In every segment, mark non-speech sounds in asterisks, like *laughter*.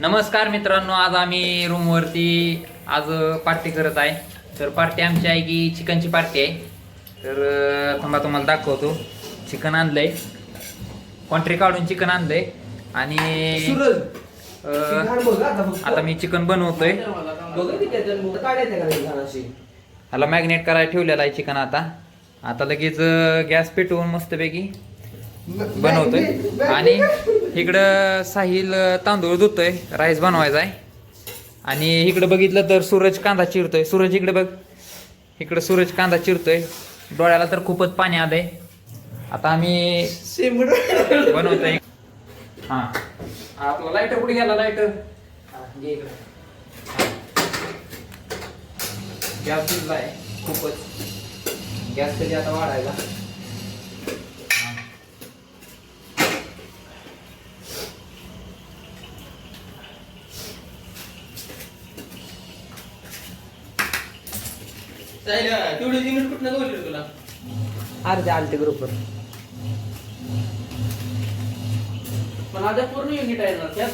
नमस्कार मित्रांनो आज आम्ही रूमवरती आज पार्टी करत आहे. तर पार्टी आमची आहे की चिकनची पार्टी आहे. तर थांबा तुम्हाला दाखवतो. चिकन आणलंय. कॉन्ट्री काढून चिकन आणलंय. आणि आता मी चिकन बनवतोय? ह्याला मॅग्नेट करायला ठेवलेला आहे चिकन आता. आता लगेच गॅस पेटवून मस्तपैकी बनवतोय. आणि इकडं साहिल तांदूळ धुतोय राईस बनवायचा आहे. आणि इकडं बघितलं तर सूरज कांदा चिरतोय. सूरज इकडे बघ. इकडं सूरज कांदा चिरतोय. डोळ्याला तर खूपच पाणी आलंय. आता आम्ही. बनवतोय. हा. आपला लाइट कुठे गेला लाइट गॅस शिजलाय खूपच. गॅस कधी आता वाढायला. तेवढी युनिट कुठनं रे तुला? अर्धे आलते ग्रुपवर पण आता पूर्ण युनिट आहे ना त्यात?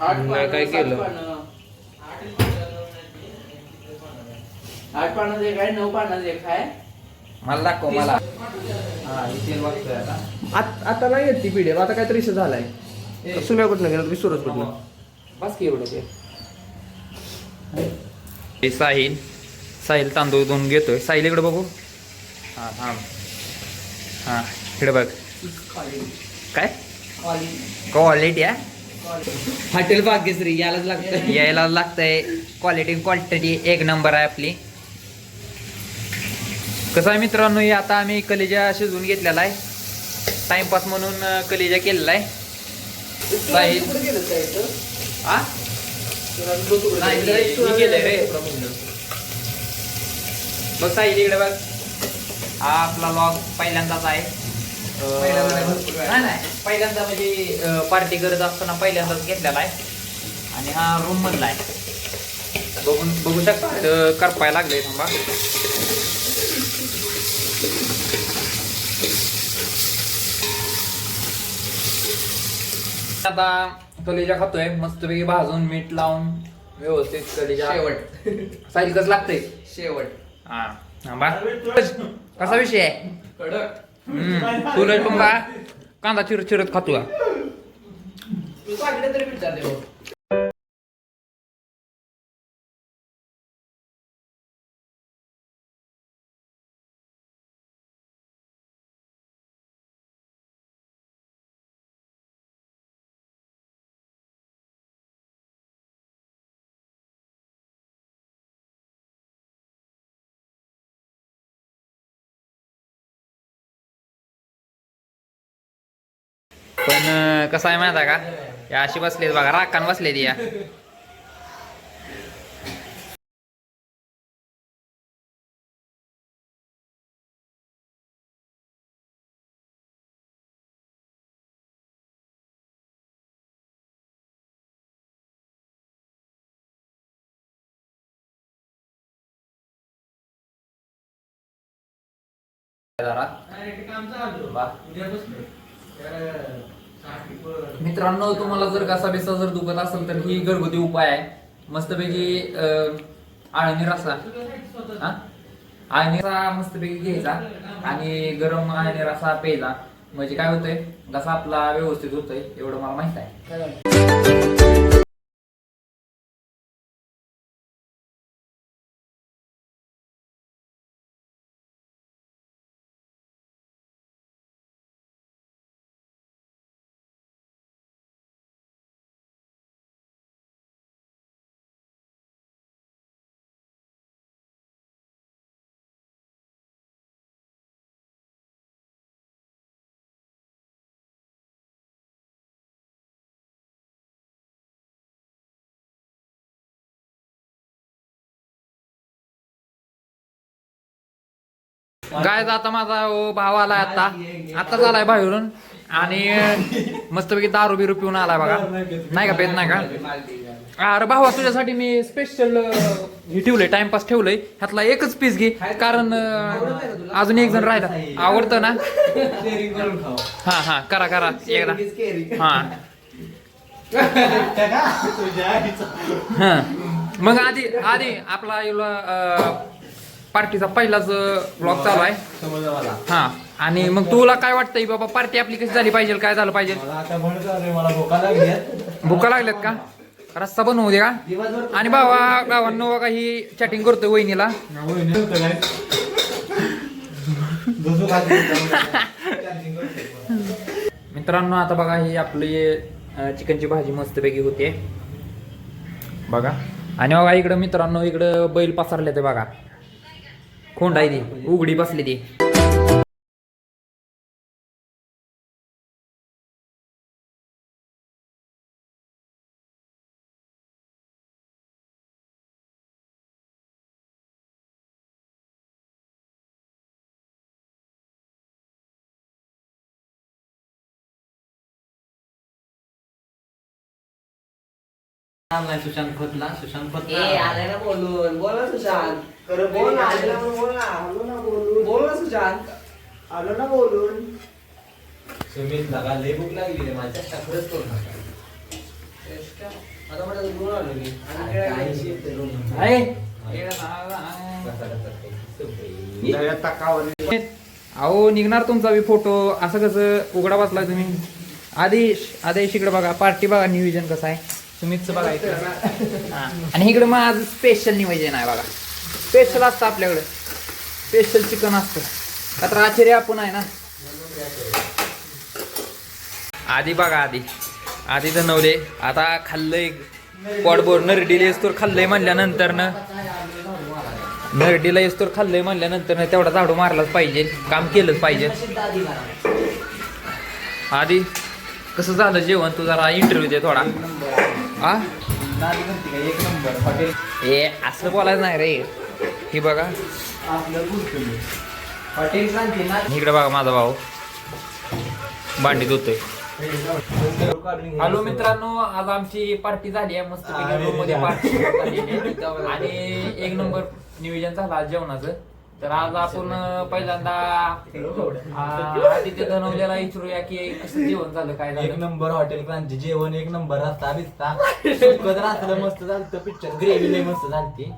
आठ नाही, काय केलं? आठ पानाचं एक आहे नऊ पानाचं एक आहे मला दाखव मला. हा तेल वाजतोय आता. आत- आता नाही येत ती पीडीएफ आता काहीतरी इशू झालाय सुम्या कुठनं गेला? तुम्ही सूरज कुठनं बस की एवढं ते. हे साहिल. साहिल तांदूळ धुवून घेतोय. साहिल इकडे बघू. हा हा. हा इकडे बघ. काय? क्वालिटी आहे. हॉटेल भाग्यश्री यालाच लागतं यायला लागतंय. क्वालिटी क्वालिटी एक नंबर आहे आपली. कसं आहे मित्रांनो हे आता आम्ही कलेजा शिजवून घेतलेला आहे. टाइमपास म्हणून कलेजा केलेला आहे. साहिल. कुठं गेलं काय इथं? सूरज बघ कुठं नाही, गेलं. मी- मी केलंय रे. तुला म्हणलं. बघ साहिल इकडे बघ हा आपला लॉग पहिल्यांदाच आहे पहिल्यांदा म्हणजे पार्टी करत असताना पहिल्यांदाच घेतलेला आहे आणि हा रूम मधला आहे बघून बघू शकता करपाय लागलंय थांबा आता कलेजा खातोय मस्तपैकी भाजून मीठ लावून व्यवस्थित कलेजा. शेवट. साहिल कसं लागतंय? शेवट. हा कसा विषय आहे? कडक. हम्म. सूरज पण का कांदा चिरत चिरत खातो का तू सांगितलं तरी विचारते पण अं, कसं आहे माहिती आहे का? या अशी बसलेत बघा राखान बसलेत या. जरा वा. मित्रांनो तुम्हाला जर कसा बिसा जर दुखत असेल तर ही घरगुती उपाय आहे. मस्तपैकी अं, आळणी रसा. हा? आळणी रसा मस्तपैकी घ्यायचा आणि गरम आळणी रसा प्यायचा. म्हणजे काय होतंय? घसा आपला व्यवस्थित होतोय एवढं मला माहीत आहे. काय आता माझा ओ भाव आलाय आता. आताच आलाय बाहेरून. आणि मस्तपैकी दारू बिरू पिऊन आलाय बघा. नाही का पेत नाही का? अरे भावा तुझ्यासाठी मी स्पेशल हे ठेवलंय टाइमपास ठेवलंय. ह्यातला एकच पीस घे. कारण अजून एक जण राहिला. आवडतं ना? हा हा करा करा. एकदा. हा. *laughs* हा. मग आधी आधी आपला पार्टीचा पहिलाच ब्लॉग चालू आहे. मला. हा. आणि मग तुला काय वाटतंय बाबा पार्टी आपली कशी झाली पाहिजे काय झालं पाहिजे? मला आता म्हणत आलोय, मला भोका लागली भुका लागल्यात का? रस्ता बनवू दे का? दिवसभर आणि भावा गावांनो काही चॅटिंग करतोय वहिनीला. मित्रांनो आता बघा ही आपली अं, चिकनची भाजी मस्तपैकी होते. बघा. आणि बघा इकडं मित्रांनो इकडं बैल पसरले ते बघा. खोंड आहे ती. उघडी बसली ती. आणलाय सुशांत खोतला सुशांत ए खोतला आलाय ना बोलून. बोल ना सुशांत. खरं बोल ना बोल ना. आलेला म्हणून बोल ना. आलो ना बोलून. बोल ना सुशांत. आलो ना बोलून. सुमित लागा लय भूक लागली रे माझ्या. खरंच करू नका. आता म्हटलं बोल आलो मी. आहे. सुपे. अहो निघणार तुमचा बी फोटो. असं कसं उघडा बसला तुम्ही? आदेश आदेश इकडे बघा. पार्टी बघा नियोजन कसं आहे. तुम्हीच बघा इकडं. हा. आणि इकडे मग आज स्पेशल नियोजन आहे बघा. स्पेशल असतं आपल्याकडे. स्पेशल चिकन असतं. का तर आश्चर्य आपण आहे ना. आधी बघा आधी. आधी नवले आता खाल्लंय पोटभर नरडीला येस्तोर खाल्लंय म्हणल्यानंतर न नरडीला येस्तोर खाल्लंय म्हणल्यानंतर न तेवढा झाडू मारलाच पाहिजे. काम केलंच पाहिजे. आधी कसं झालं जेवण? तू जरा इंटरव्ह्यू दे थोडा. आ? नादी म्हणते का, एक नंबर हॉटेल. ए असं बोलायचं नाही रे. हे बघा. हॉटेल क्रांती ना. इकडे बघा माझा भाऊ. भांडी धुतोय. हॅलो मित्रांनो आज आमची पार्टी झाली आहे. मस्त मध्ये पार्टी आहे. आणि एक नंबर नियोजन झालं आज जेवणाचं. तर आज आपण पहिल्यांदा आदित्य धनवल्याला विचारूया की कसं जेवण झालं काय एक नंबर हॉटेल क्रांती जेवण एक नंबर रस्ता बिस्ता. *laughs* सुकत राहतं मस्त झालं पिक्चर ग्रेव्ही लय मस्त झालती.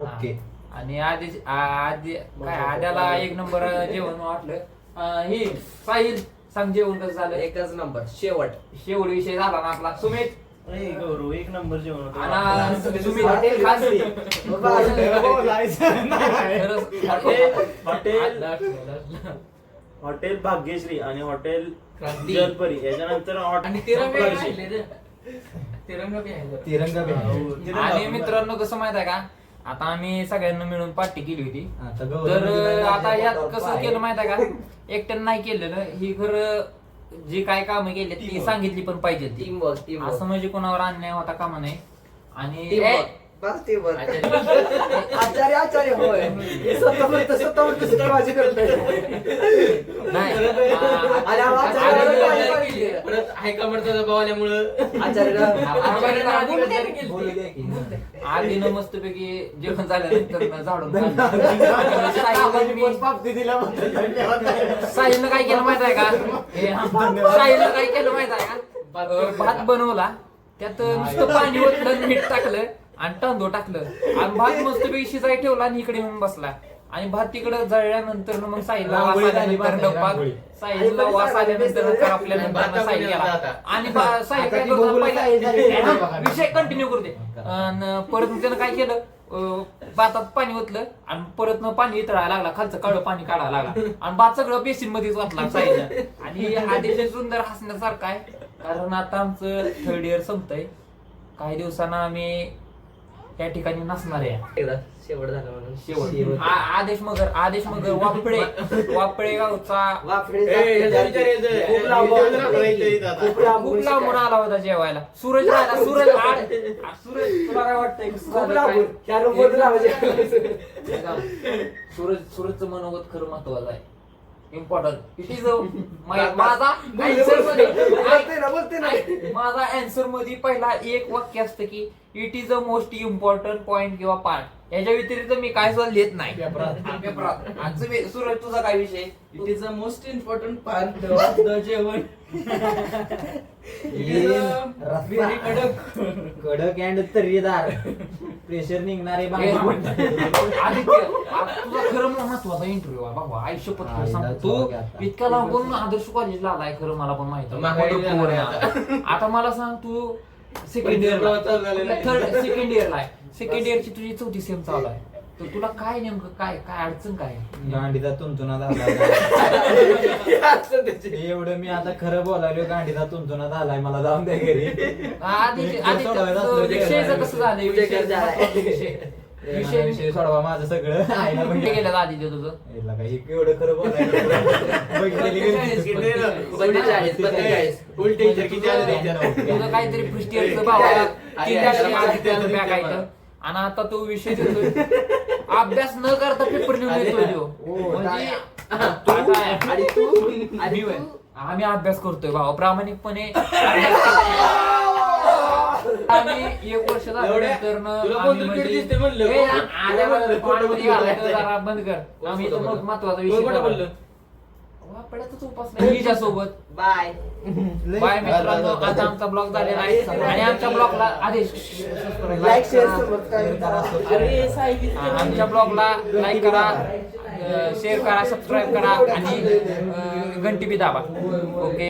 ओके. आणि आधी आधी काय आद्याला एक नंबर जेवण वाटलं. ही साहिल सांग जेवण कसं झालं? एकच नंबर शेवट. शेवट विषय झाला ना आपला. सुमित गौरव एक नंबर जेवण हॉटेल खास हॉटेल- हॉटेल- खरंच हॉटेल भाग्यश्री आणि हॉटेल क्रांती. जलपरी. याच्यानंतर आणि तिरंगा. तिरंगा बी आहे तिरंगा बी आहे. हो, आणि मित्रांनो कसं माहीत आहे का? आता आम्ही सगळ्यांना मिळून पार्टी केली होती. आता गौरव तर आता यात कसं केलं. माहीत आहे का? एकट्यानं नाही केलेलं. ही खरं जी काय कामं केली ती Teamwork. सांगितली पण पाहिजे ती टीम वर्क टीम असं म्हणजे कोणावर अन्याय होता कामा नाही आणि ए, बस. आचार्य आचार्य होय हे स्वतः स्वतः करतोय. परत हायकमांडचा दबाव आल्यामुळं आधी बोलू विचार दे. केली. बोलू द्या की. आधीनं मस्तपैकी जेवण झाल्यानंतर न झाडून साहिलनं काय केलं माहीत आहे का हे, साहिलनं काय केलं माहीत आहे का भात बनवला त्यात नुसतं पाणी ओतलं मीठ टाकलं आणि तांदूळ टाकलं. आणि भात मस्तपैकी शिजाय ठेवला आणि इकडे येऊन बसला. आणि भात तिकडे जळल्यानंतर मग वास आल्यानंतर रांगोळी. साहिलला वास आल्यानंतर तर आपल्यानंतर साहिल गेला. आणि बा- काय करतो? पहिला- विषय कंटिन्यू करू दे. अन परत मग त्यानं काय केलं? अं, भातात पाणी ओतलं आणि परत मग पाणी इतळायला लागला. खालचं काळं पाणी काढायला लागला. आणि भात सगळं बेसिन मध्येच वाटला साईडला आणि आधीचे सुंदर हसण्यासारखं आहे. कारण आता आमचं थर्ड इयर संपतंय. काही दिवसांना आम्ही त्या ठिकाणी नसणार आहे. एकदा शेवट झाला म्हणून. शेवट. आ- आदेश मगर आदेश मगर वापडे वापडे गावचा. खूप लांब. खूप खूप लांबून आला होता जेवायला. सूरज राहिला सूरज आड आ, सूरज तुला काय वाटतंय? कसं खूप झालं लांबून काय? त्या रूममध्ये लावायचे सूरज सूरजचं मनोगत खरं महत्वाचं आहे. इम्पॉर्टंट इट इज माझा बोलते ना बोलते ना माझा आन्सरमध्ये पहिला एक वाक्य असतं की it is a most important point किंवा पार्ट याच्या व्यतिरिक्त मी काय सुद्धा लिहित नाही. हा, पेपरात. सूरज तुझा काय विषय? It is a most important part of the jevan. Very कडक. कडक अँड तर्रीदार प्रेशर निघणारे आदित्य तुझा खरं मला महत्त्वाचा इंटरव्ह्यू आहे बाबा. आयुष्य हा, पत्र सांग इथं तू. इतक्या लांबून आदर्श कॉलेजला आलाय खरं मला पण माहिती. आहे. आता. मला सांग तू सेकंड पहिल्या इयर प्रवास चालू झालेला आहे. थर्ड सेकंड इयरला आहे. सेकंड इयरची तुझी चौथी सेम चालू आहे. तर तुला काय नेमकं काय काय अडचण काय? गांडीचा तुंतुना झाला *laughs* एवढं मी आता खरं बोलायलो गांडीचा तुंतुना झालाय मला जाऊन द्या घरी. असलं तर विषयचं कसं विषय. विषय. विषय विषय सोडवा माझं सगळं. *laughs* आईला पण कुठे गेलं आदित्य तुझं? काही एवढं खरं. *laughs* उलटे? तुझं काहीतरी *laughs* भावाला. आणि आता तो विषय अभ्यास न करता पेपर लिहून येतोय तो. ओ, म्हणजे तू आणि तू आणि मी होय. तू? आम्ही अभ्यास करतोय भावा. प्रामाणिकपणे. आम्ही एक वर्ष झाल्यानंतर तुला कोणतरी म्हणजे- दिसते म्हणलं. बंद कर. आम्ही मग महत्त्वाचा विषय. बोललं? उपास नाही. *laughs* बाय. बाय मित्रांनो आता आमचा ब्लॉग झालेला आहे. आणि आमच्या ब्लॉगला आदेश. लाईक शेअर सबस्क्राईब करा. अरे साहित्य आमच्या ब्लॉगला लाईक करा शेअर करा सबस्क्राईब करा आणि अं, घंटी बी दाबा. ओके